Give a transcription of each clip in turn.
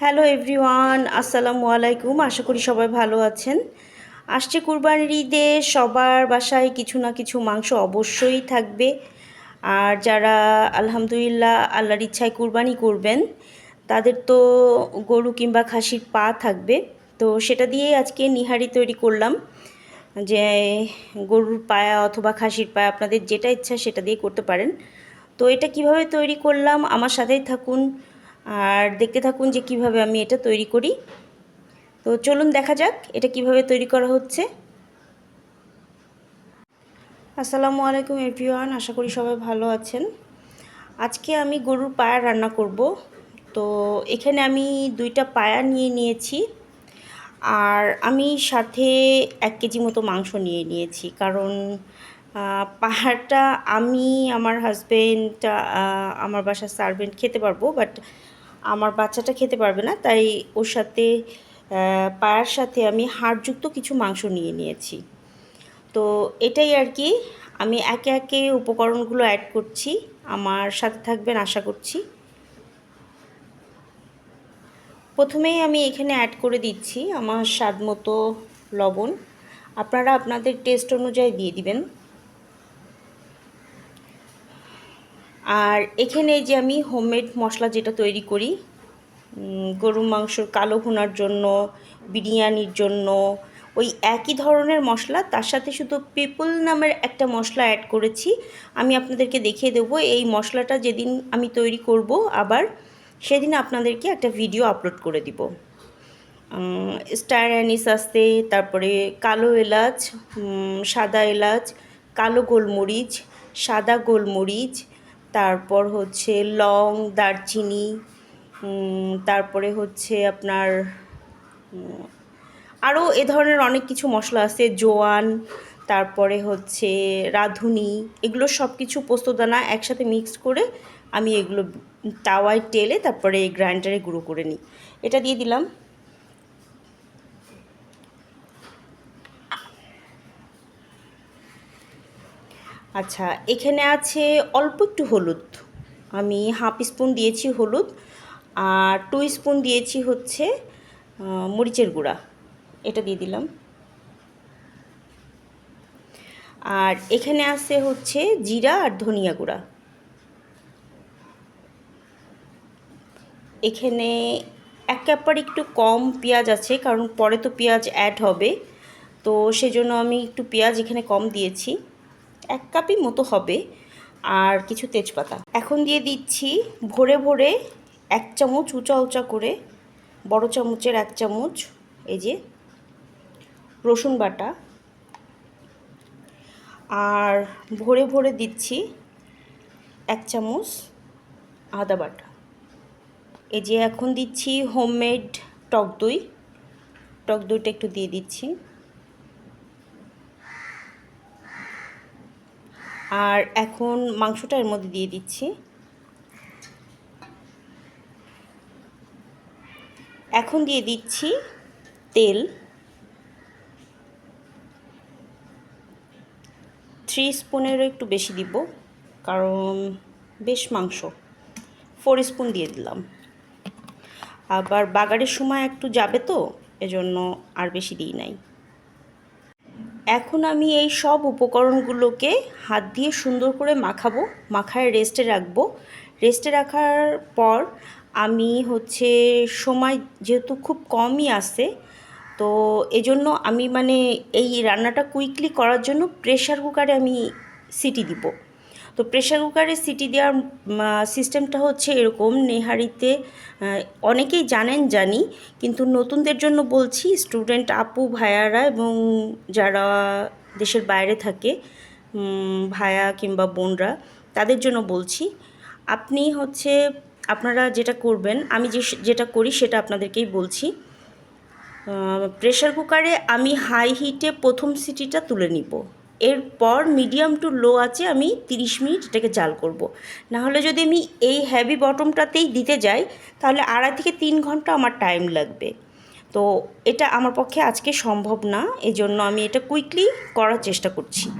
Hello everyone আসসালামু আলাইকুম আশা করি সবাই ভালো আছেন। আসছে কুরবানির ঈদে। সবার বাসায় কিছু না কিছু মাংস অবশ্যই থাকবে। আর যারা আলহামদুলিল্লাহ আল্লাহর ইচ্ছায় কুরবানি করবেন, তাদের তো গরু কিংবা খাসির পা থাকবে। তো সেটা দিয়েই আজকে নিহারি তৈরি করলাম। যে গরুর পায়া অথবা খাসির পায়া, আপনাদের যেটা ইচ্ছা সেটা দিয়ে করতে পারেন। তো এটা কীভাবে তৈরি করলাম, আমার সাথেই থাকুন। আর দেখতে থাকুন যে কীভাবে আমি এটা তৈরি করি। তো চলুন দেখা যাক এটা কীভাবে তৈরি করা হচ্ছে। আসসালামু আলাইকুম এভরিওয়ান, আশা করি সবাই ভালো আছেন। আজকে আমি গরুর পায়া রান্না করব। তো এখানে আমি দুইটা পায়া নিয়ে নিয়েছি। আর আমি সাথে এক কেজি মতো মাংস নিয়ে নিয়েছি। কারণ পাহাড়টা আমি, আমার হাজবেন্ড আমার বাসার সার্ভেন্ট খেতে পারব বাট আমার বাচ্চাটা খেতে পারবে না, তাই ওর সাথে পায়ার সাথে আমি হাড়যুক্ত কিছু মাংস নিয়ে নিয়েছি। তো এটাই আর কি, আমি একে একে উপকরণগুলো অ্যাড করছি, আমার সাথে থাকবেন আশা করছি। প্রথমেই আমি এখানে অ্যাড করে দিচ্ছি আমার স্বাদ মতো লবণ। আপনারা আপনাদের টেস্ট অনুযায়ী দিয়ে দিবেন। আর এখানে যে আমি হোমমেড মশলা যেটা তৈরি করি গরুর মাংসর কালো ভুনার জন্য, বিরিয়ানির জন্য, ওই একই ধরনের মশলা, তার সাথে শুধু পিপল নামের একটা মশলা অ্যাড করেছি। আমি আপনাদেরকে দেখিয়ে দেবো, এই মশলাটা যেদিন আমি তৈরি করব, আবার সেদিন আপনাদেরকে একটা ভিডিও আপলোড করে দিব। স্টার অ্যানিস আসতে তারপরে কালো এলাচ সাদা এলাচ, কালো গোলমরিচ, সাদা গোলমরিচ তারপর হচ্ছে লং, দারচিনি তারপরে হচ্ছে আপনার আরও এ ধরনের অনেক কিছু মশলা আছে, জোয়ান, তারপরে হচ্ছে রাঁধুনি, এগুলো সব কিছু পোস্তদানা একসাথে মিক্স করে আমি এগুলো তাওয়ায় টেলে তারপরে গ্রাইন্ডারে গুঁড়ো করে নিই। এটা দিয়ে দিলাম। আচ্ছা এখানে আছে অল্প একটু হলুদ। আমি হাফ স্পুন দিয়েছি হলুদ আর টু স্পুন দিয়েছি হচ্ছে মরিচের গুঁড়া। এটা দিয়ে দিলাম। আর এখানে আছে হচ্ছে জিরা আর ধনিয়া গুঁড়া। এখানে এক কাপড় একটু কম পেঁয়াজ আছে, কারণ পরে তো পেঁয়াজ অ্যাড হবে। তো সেজন্য আমি একটু পেঁয়াজ এখানে কম দিয়েছি। এক কাপই মতো হবে আর কিছু তেজপাতা। এখন দিয়ে দিচ্ছি ভরে ভরে এক চামচ উঁচা উঁচা করে বড় চামচের এক চামচ এই যে রসুন বাটা। আর ভরে ভরে দিচ্ছি এক চামচ আদা বাটা। এই যে এখন দিচ্ছি হোমমেড টক দই। টক দইটা একটু দিয়ে দিচ্ছি। আর এখন মাংসটা এর মধ্যে দিয়ে দিচ্ছি। এখন দিয়ে দিচ্ছি তেল। থ্রি স্পুনেরও একটু বেশি দিব, কারণ বেশ মাংস। ফোর স্পুন দিয়ে দিলাম। আবার বাগারের সময় একটু যাবে তো, এজন্য আর বেশি দিই নাই। এখন আমি এই সব উপকরণগুলোকে হাত দিয়ে সুন্দর করে মাখাবো, মাখায় রেস্টে রাখব। রেস্টে রাখার পর আমি হচ্ছে সময় যেহেতু খুব কমই আসে তো এজন্য আমি মানে এই রান্নাটা কুইকলি করার জন্য প্রেশার কুকারে আমি সিটি দিব। তো প্রেশার কুকারে সিটি দেওয়ার সিস্টেমটা হচ্ছে এরকম। নেহারিতে অনেকেই জানেন জানি, কিন্তু নতুনদের জন্য বলছি স্টুডেন্ট আপু, ভাইয়ারা এবং যারা দেশের বাইরে থাকে ভায়া কিংবা বোনরা, তাদের জন্য বলছি, আপনি হচ্ছে, আপনারা যেটা করবেন, আমি যে, যেটা করি সেটা আপনাদেরকেই বলছি প্রেশার কুকারে আমি হাই হিটে প্রথম সিটিটা তুলে নিব। এরপর মিডিয়াম টু লো আছে আমি 30 মিনিট এটাকে জাল করব। না হলে যদি আমি এই হ্যাভি বটমটাতেই দিতে যাই, তাহলে আড়াই থেকে তিন ঘণ্টা আমার টাইম লাগবে। তো এটা আমার পক্ষে আজকে সম্ভব না, এজন্য আমি এটা কুইকলি করার চেষ্টা করছি।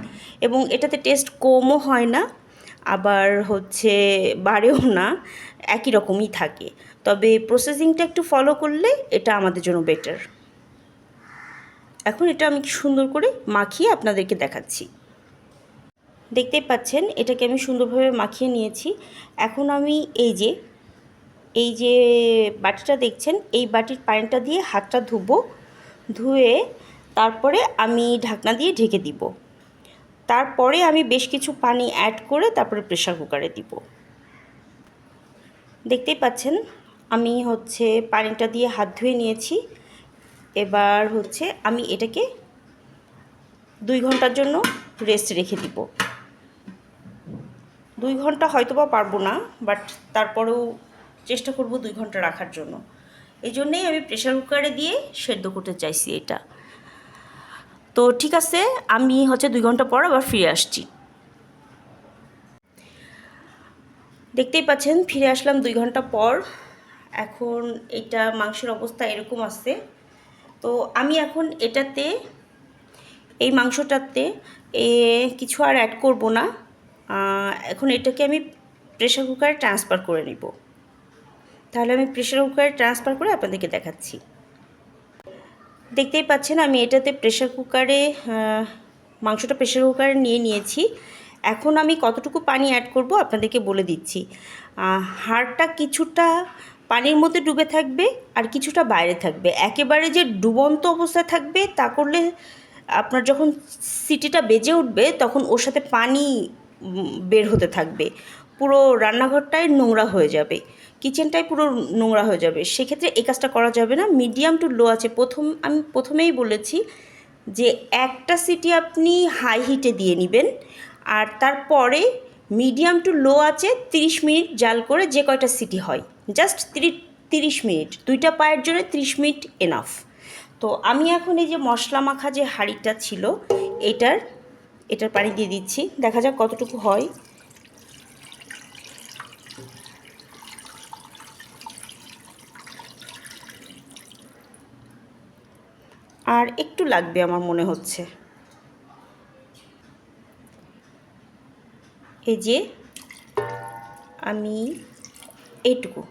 এবং এটাতে টেস্ট কমও হয় না, আবার হচ্ছে বাড়েও না, একই রকমই থাকে। তবে প্রসেসিংটা একটু ফলো করলে এটা আমাদের জন্য বেটার এখন এটা আমি সুন্দর করে মাখিয়ে আপনাদেরকে দেখাচ্ছি। দেখতেই পাচ্ছেন, এটাকে আমি সুন্দরভাবে মাখিয়ে নিয়েছি। এখন আমি এই যে এই যে বাটিটা দেখছেন, এই বাটির পানিটা দিয়ে হাতটা ধুবো, ধুয়ে তারপরে আমি ঢাকনা দিয়ে ঢেকে দিব। তারপরে আমি বেশ কিছু পানি অ্যাড করে তারপরে প্রেশার কুকারে দিব। দেখতেই পাচ্ছেন, আমি হচ্ছে পানিটা দিয়ে হাত ধুয়ে নিয়েছি। এবার হচ্ছে আমি এটাকে দুই ঘণ্টার জন্য রেস্ট রেখে দিব। দুই ঘণ্টা হয়তো বা পারব না বাট তারপরেও চেষ্টা করব দুই ঘণ্টা রাখার জন্য। এই জন্যেই আমি প্রেশার কুকারে দিয়ে সেদ্ধ করতে চাইছি এটা। তো ঠিক আছে, আমি হচ্ছে দুই ঘণ্টা পর আবার ফিরে আসছি। দেখতেই পাচ্ছেন, ফিরে আসলাম দুই ঘণ্টা পর। এখন এটা মাংসের অবস্থা এরকম আছে। তো আমি এখন এটাতে, এই মাংসটাতে, এ, কিছু আর অ্যাড করব না। এখন এটাকে আমি প্রেশার কুকারে ট্রান্সফার করে নিব। তাহলে আমি প্রেশার কুকারে ট্রান্সফার করে আপনাদেরকে দেখাচ্ছি। দেখতেই পাচ্ছেন, আমি এটাতে প্রেশার কুকারে মাংসটা প্রেশার কুকারে নিয়ে নিয়েছি। এখন আমি কতটুকু পানি অ্যাড করব আপনাদেরকে বলে দিচ্ছি। হাড়টা কিছুটা পানির মধ্যে ডুবে থাকবে আর কিছুটা বাইরে থাকবে। একেবারে যে ডুবন্ত অবস্থায় থাকবে তা করলে আপনার যখন সিটিটা বেজে উঠবে তখন ওর সাথে পানি বের হতে থাকবে। পুরো রান্নাঘরটাই নোংরা হয়ে যাবে। কিচেনটাই পুরো নোংরা হয়ে যাবে। সেক্ষেত্রে এই কাজটা করা যাবে না। মিডিয়াম টু লো আছে। প্রথম আমি প্রথমেই বলেছি যে একটা সিটি আপনি হাই হিটে দিয়ে নেবেন আর তারপরে মিডিয়াম টু লো আছে তিরিশ মিনিট জাল করে যে কয়টা সিটি হয়। জাস্ট তিরিশ মিনিট, দুইটা পায়ের জন্য তিরিশ মিনিট এনাফ তো আমি এখন এই যে মশলা মাখা যে হাঁড়িটা ছিল, এটার এটার পানি দিয়ে দিচ্ছি। দেখা যাক কতটুকু হয়। আর একটু লাগবে আমার মনে হচ্ছে। এই যে আমি এইটুকু।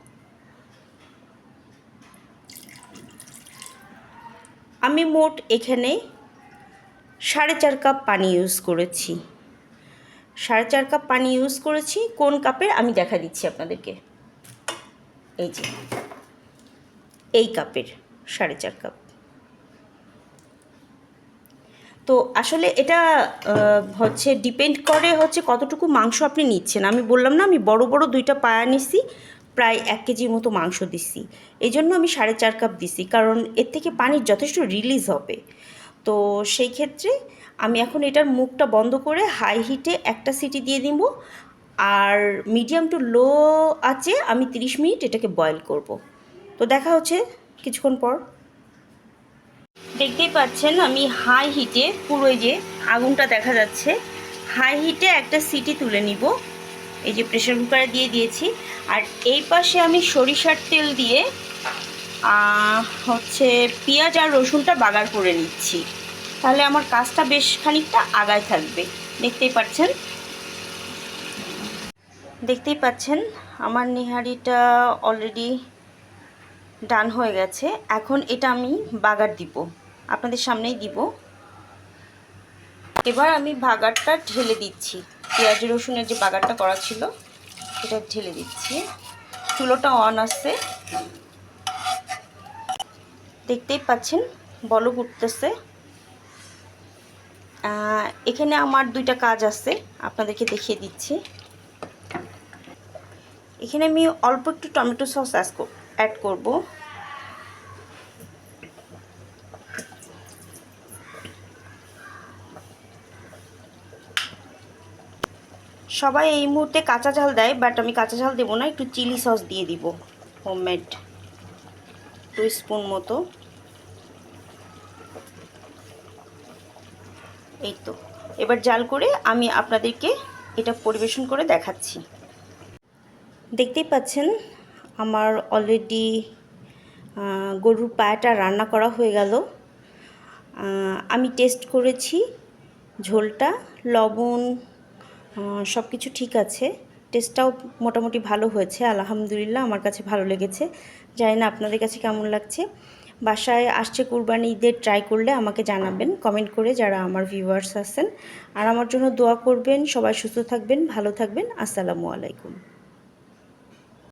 আমি মোট এখানে সাড়ে চার কাপ পানি ইউজ করেছি। সাড়ে চার কাপ পানি ইউজ করেছি। কোন কাপের? আমি দেখা দিচ্ছি আপনাদেরকে। এই যে, এই কাপের সাড়ে চার কাপ। তো আসলে এটা হচ্ছে ডিপেন্ড করে হচ্ছে কতটুকু মাংস আপনি নিচ্ছেন। আমি বললাম না, আমি বড় বড় দুইটা পায়া নিছি। প্রায় এক কেজির মতো মাংস দিছি। এই জন্য আমি সাড়ে চার কাপ দিছি, কারণ এর থেকে পানির যথেষ্ট রিলিজ হবে। তো সেই ক্ষেত্রে আমি এখন এটার মুখটা বন্ধ করে হাই হিটে একটা সিটি দিয়ে দিব। আর মিডিয়াম টু লো আছে, আমি 30 মিনিট এটাকে বয়েল করব। তো দেখা হচ্ছে কিছুক্ষণ পর। দেখতেই পাচ্ছেন আমি হাই হিটে পুরো যে আগুনটা দেখা যাচ্ছে। হাই হিটে একটা সিটি তুলে নিব। এই যে প্রেশার কুকারে দিয়ে দিয়েছি। আর এই পাশে আমি সরিষার তেল দিয়ে হচ্ছে পেঁয়াজ আর রসুনটা বাগার করে নিচ্ছি। তাহলে আমার কাজটা বেশ খানিকটা আগায় থাকবে। দেখতেই পাচ্ছেন? দেখতেই পাচ্ছেন? আমার নিহারিটা অলরেডি ডান হয়ে গেছে। এখন এটা আমি বাগার দিব। আপনাদের সামনেই দিব। এবার আমি বাগারটা ঢেলে দিচ্ছি। পেঁয়াজ রসুনের যে বাগারটা করা ছিল, সেটা ঢেলে দিচ্ছি। চুলোটা অন আসছে দেখতেই পাচ্ছেন, বলক উঠতেছে। এখানে আমার দুইটা কাজ আছে, আপনাদেরকে দেখিয়ে দিচ্ছি। এখানে আমি অল্প একটু টমেটো সস অ্যাড করব। সবাই এই মুহূর্তে কাঁচা ঝাল দেয় বাট আমি কাঁচা ঝাল দেবো না, একটু চিলি সস দিয়ে দিব হোমমেড টু স্পুন মতো। এই তো। এবার জাল করে আমি আপনাদেরকে এটা পরিবেশন করে দেখাচ্ছি। দেখতেই পাচ্ছেন, আমার অলরেডি গরুর পায়াটা রান্না করা হয়ে গেল। আমি টেস্ট করেছি ঝোলটা, লবণ সব কিছু ঠিক আছে। টেস্টটাও মোটামুটি ভালো হয়েছে, আলহামদুলিল্লাহ, আমার কাছে ভালো লেগেছে। জানি না আপনাদের কাছে কেমন লাগছে। বাসায় আসছে কুরবানি ঈদের ট্রাই করলে আমাকে জানাবেন কমেন্ট করে যারা আমার ভিউয়ার্স আছেন। আর আমার জন্য দোয়া করবেন, সবাই সুস্থ থাকবেন, ভালো থাকবেন, আসসালামু আলাইকুম।